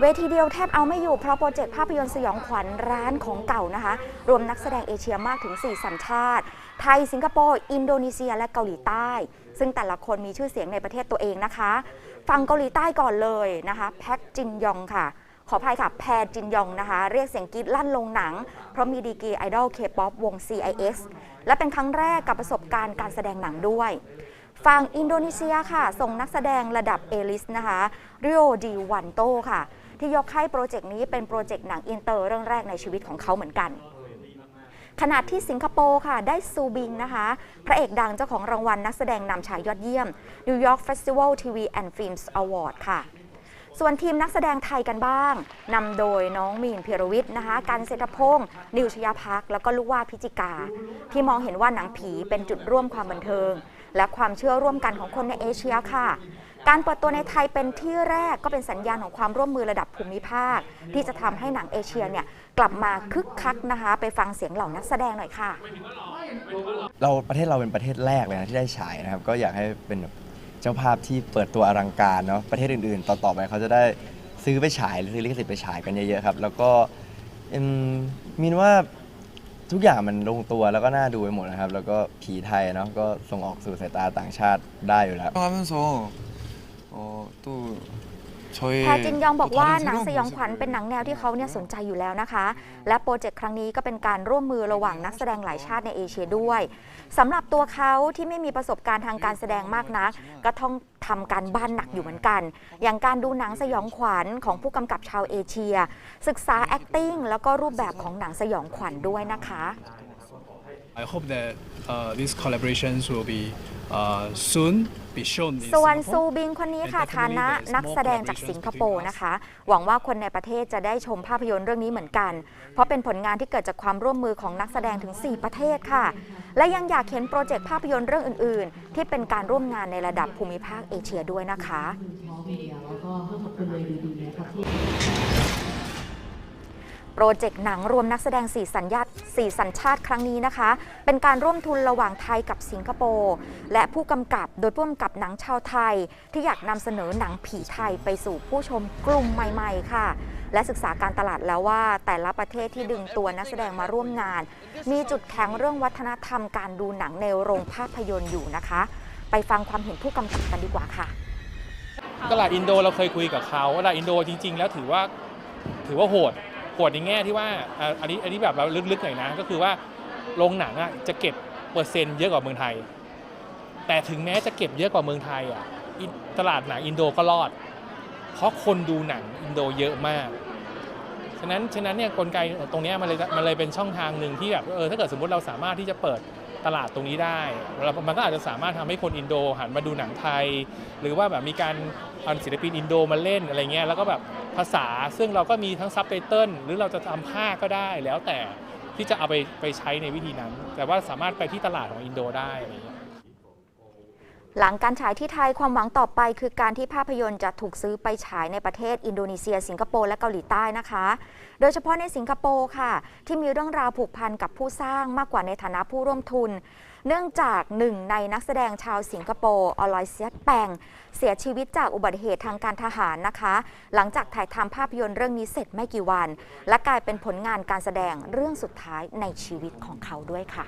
เวทีเดียวแทบเอาไม่อยู่เพราะโปรเจกต์ภาพยนตร์สยองขวัญร้านของเก่านะคะ รวมนักแสดงเอเชียมากถึง 4 สัญชาติ ไทย สิงคโปร์ อินโดนีเซีย และเกาหลีใต้ ซึ่งแต่ละคนมีชื่อเสียงในประเทศตัวเองนะคะ ฟังเกาหลีใต้ก่อนเลยนะคะแพ็กจินยองค่ะ ขออภัยค่ะ แพจินยองนะคะ เรียกเสียงกรีดลั่นลงหนัง เพราะมีดีกีไอดอลเคป๊อปวง CIS และเป็นครั้งแรกกับประสบการณ์การแสดงหนังด้วย ฝั่งอินโดนีเซียค่ะ ส่งนักแสดงระดับเอลิสนะคะริโอดีวันโตค่ะ ที่ยกให้โปรเจกต์นี้เป็นโปรเจกต์หนังอินเตอร์เรื่องแรกในชีวิตของเขาเหมือนกันขณะที่สิงคโปร์ค่ะ ได้ซูบิงนะคะ พระเอกดังเจ้าของรางวัลนักแสดงนำชายยอดเยี่ยม New York Festival TV and Films Award ค่ะ ส่วนทีมนักแสดงไทยกันบ้างนำโดยน้องมีนเพิรวิทย์นะคะการเศรษฐพงศ์นิวชยาพักแล้วก็ลูกว่าพิจิกา ที่มองเห็นว่าหนังผีเป็นจุดร่วมความบันเทิง และความเชื่อร่วมกันของคนในเอเชียค่ะ การเปิดตัวในไทยเป็นที่แรกก็เป็นสัญญาณของความร่วมมือระดับภูมิภาค ที่จะทำให้หนังเอเชียเนี่ยกลับมาคึกคักนะคะ ไปฟังเสียงเหล่านักแสดงหน่อยค่ะ เราประเทศเราเป็นประเทศแรกเลยนะที่ได้ฉายนะครับ ก็อยากให้เป็นแบบ จ้าภาพที่เปิดตัวอลังการเนาะประเทศอื่นๆ ต่อๆไปเขาจะได้ซื้อไปฉายหรือซื้อลิขสิทธิ์ไปฉายกันเยอะๆครับ แล้วก็อืมมินว่าทุกอย่างมันลงตัวแล้วก็น่าดูไปหมดนะครับ แล้วก็ผีไทยเนาะก็ส่งออกสู่สายตาต่างชาติได้อยู่แล้ว 하면서 어, 또 저의 แพจินยองบอกว่าหนังสยองขวัญเป็นหนังแนวที่เขาเนี่ยสนใจอยู่แล้วนะคะ และโปรเจกต์ครั้งนี้ก็เป็นการร่วมมือระหว่างนักแสดงหลายชาติในเอเชียด้วย สำหรับตัวเขาที่ไม่มีประสบการณ์ทางการแสดงมากนัก ก็ต้องทำการบ้านหนักอยู่เหมือนกัน อย่างการดูหนังสยองขวัญของผู้กำกับชาวเอเชีย ศึกษา acting แล้วก็รูปแบบของหนังสยองขวัญด้วยนะคะ I hope that uh, these collaborations will be uh, soon ส่วน Singapore. ซูบิงคนนี้ค่ะ And ฐานะ definitely there is นัก more แสดงจากสิงคโปร์ collaborations นะคะ หวังว่าคนในประเทศจะได้ชมภาพยนตร์เรื่องนี้เหมือนกัน เพราะเป็นผลงานที่เกิดจากความร่วมมือของนักแสดงถึง 4 ประเทศค่ะ และยังอยากเห็นโปรเจกต์ภาพยนตร์เรื่องอื่น ๆ ที่เป็นการร่วมงานในระดับภูมิภาคเอเชียด้วยนะคะ โปรเจกต์หนังรวมนักแสดง4สัญญาต4สัญชาติครั้งนี้นะคะ เป็นการร่วมทุนระหว่างไทยกับสิงคโปร์และผู้กำกับโดยผู้กำกับหนังชาวไทย ที่อยากนำเสนอหนังผีไทยไปสู่ผู้ชมกลุ่มใหม่ ๆ ค่ะ และศึกษาการตลาดแล้วว่า แต่ละประเทศที่ดึงตัวนักแสดงมาร่วมงาน มีจุดแข็งเรื่องวัฒนธรรมการดูหนังในโรงภาพยนตร์อยู่นะคะ ไปฟังความเห็นผู้กำกับกันดีกว่าค่ะตลาดอินโดเราเคยคุยกับเขาตลาดอินโดจริง ๆ แล้วถือว่าถือว่าโหด โหดในแง่ที่ว่าอันนี้อันนี้แบบเราลึกๆหน่อยนะก็คือว่าโรงหนังอะจะเก็บเปอร์เซ็นต์เยอะกว่าเมืองไทย แต่ถึงแม้จะเก็บเยอะกว่าเมืองไทยอะตลาดหนังอินโดก็รอด เพราะคนดูหนังอินโดเยอะมาก ฉะนั้นฉะนั้นเนี่ยกลไกตรงนี้มันเลยมันเลยเป็นช่องทางหนึ่งที่แบบเออถ้าเกิดสมมติเราสามารถที่จะเปิดตลาดตรงนี้ได้ มันก็อาจจะสามารถทำให้คนอินโดหันมาดูหนังไทย หรือว่าแบบมีการเอาศิลปินอินโดมาเล่นอะไรเงี้ยแล้วก็แบบ ภาษาซึ่งเราก็มีทั้งซับไตเติลหรือเราจะทำภาคก็ได้แล้วแต่ที่จะเอาไปไปใช้ในวิธีนั้น แต่ว่าสามารถไปที่ตลาดของอินโดได้อะไรเงี้ย หลังการฉายที่ไทยความหวังต่อไป คือการที่ภาพยนตร์จะถูกซื้อไปฉายในประเทศอินโดนีเซีย สิงคโปร์และเกาหลีใต้นะคะ โดยเฉพาะในสิงคโปร์ค่ะ ที่มีเรื่องราวผูกพันกับผู้สร้างมากกว่าในฐานะผู้ร่วมทุน เนื่องจากหนึ่งในนักแสดงชาวสิงคโปร์อลอยเซียตแปงเสียชีวิตจากอุบัติเหตุทางการทหารนะคะ หลังจากถ่ายทำภาพยนตร์เรื่องนี้เสร็จไม่กี่วัน และกลายเป็นผลงานการแสดงเรื่องสุดท้ายในชีวิตของเขาด้วยค่ะ